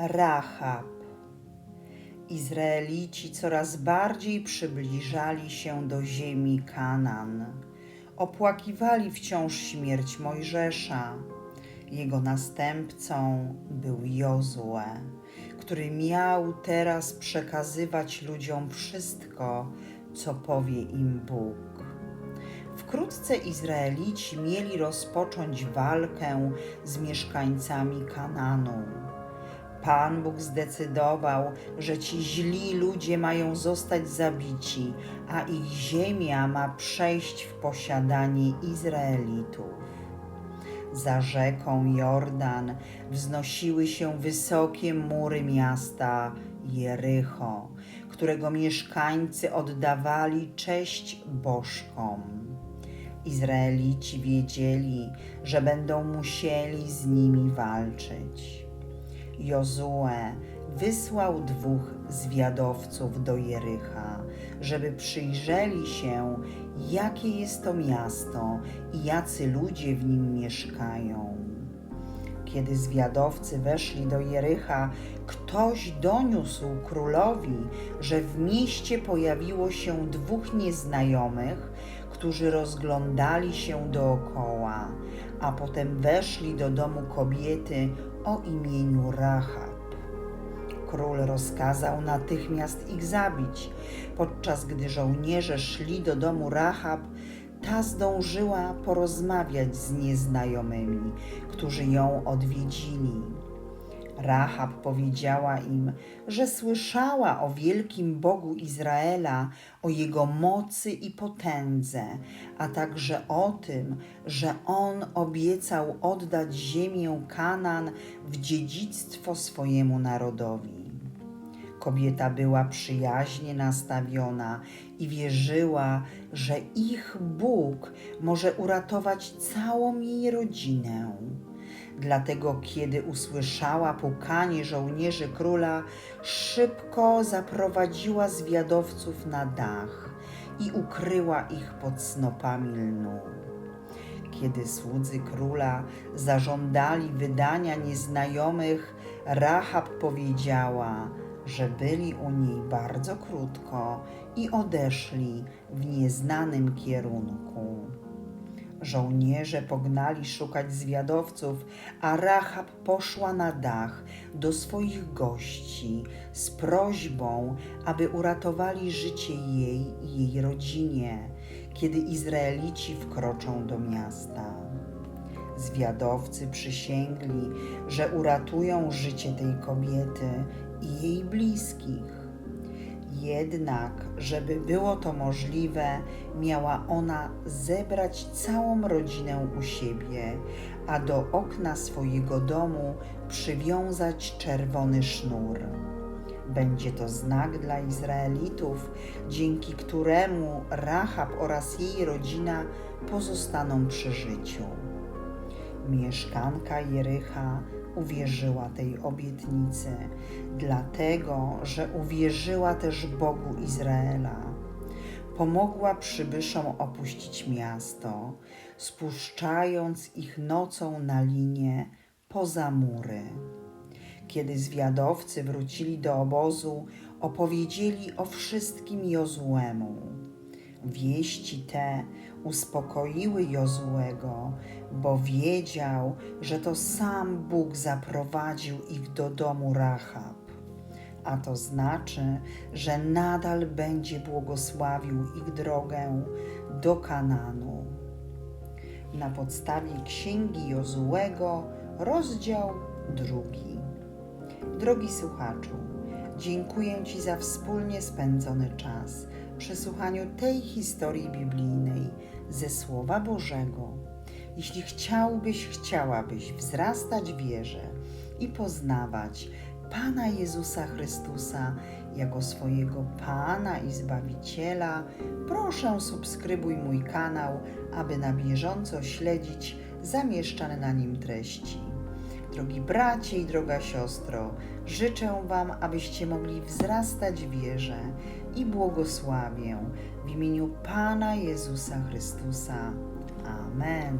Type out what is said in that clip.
Rahab. Izraelici coraz bardziej przybliżali się do ziemi Kanan. Opłakiwali wciąż śmierć Mojżesza. Jego następcą był Jozue, który miał teraz przekazywać ludziom wszystko, co powie im Bóg. Wkrótce Izraelici mieli rozpocząć walkę z mieszkańcami Kananu. Pan Bóg zdecydował, że ci źli ludzie mają zostać zabici, a ich ziemia ma przejść w posiadanie Izraelitów. Za rzeką Jordan wznosiły się wysokie mury miasta Jericho, którego mieszkańcy oddawali cześć bożkom. Izraelici wiedzieli, że będą musieli z nimi walczyć. Jozue wysłał dwóch zwiadowców do Jericha, żeby przyjrzeli się, jakie jest to miasto i jacy ludzie w nim mieszkają. Kiedy zwiadowcy weszli do Jericha, ktoś doniósł królowi, że w mieście pojawiło się dwóch nieznajomych, którzy rozglądali się dookoła, a potem weszli do domu kobiety o imieniu Rahab. Król rozkazał natychmiast ich zabić. Podczas gdy żołnierze szli do domu Rahab, ta zdążyła porozmawiać z nieznajomymi, którzy ją odwiedzili. Rahab powiedziała im, że słyszała o wielkim Bogu Izraela, o jego mocy i potędze, a także o tym, że on obiecał oddać ziemię Kanan w dziedzictwo swojemu narodowi. Kobieta była przyjaźnie nastawiona i wierzyła, że ich Bóg może uratować całą jej rodzinę. Dlatego, kiedy usłyszała pukanie żołnierzy króla, szybko zaprowadziła zwiadowców na dach i ukryła ich pod snopami lnu. Kiedy słudzy króla zażądali wydania nieznajomych, Rahab powiedziała, że byli u niej bardzo krótko i odeszli w nieznanym kierunku. Żołnierze pognali szukać zwiadowców, a Rahab poszła na dach do swoich gości z prośbą, aby uratowali życie jej i jej rodzinie, kiedy Izraelici wkroczą do miasta. Zwiadowcy przysięgli, że uratują życie tej kobiety i jej bliskich. Jednak, żeby było to możliwe, miała ona zebrać całą rodzinę u siebie, a do okna swojego domu przywiązać czerwony sznur. Będzie to znak dla Izraelitów, dzięki któremu Rahab oraz jej rodzina pozostaną przy życiu. Mieszkanka Jericha uwierzyła tej obietnicy, dlatego że uwierzyła też Bogu Izraela. Pomogła przybyszom opuścić miasto, spuszczając ich nocą na linię poza mury. Kiedy zwiadowcy wrócili do obozu, opowiedzieli o wszystkim Jozuemu. Wieści te uspokoiły Jozuego, bo wiedział, że to sam Bóg zaprowadził ich do domu Rahab. A to znaczy, że nadal będzie błogosławił ich drogę do Kananu. Na podstawie księgi Jozuego, rozdział drugi. Drogi słuchaczu, dziękuję Ci za wspólnie spędzony czas przy słuchaniu tej historii biblijnej ze Słowa Bożego. Jeśli chciałbyś, chciałabyś wzrastać wierze i poznawać Pana Jezusa Chrystusa jako swojego Pana i Zbawiciela, proszę subskrybuj mój kanał, aby na bieżąco śledzić zamieszczane na nim treści. Drogi bracie i droga siostro, życzę Wam, abyście mogli wzrastać w wierze i błogosławię w imieniu Pana Jezusa Chrystusa. Amen.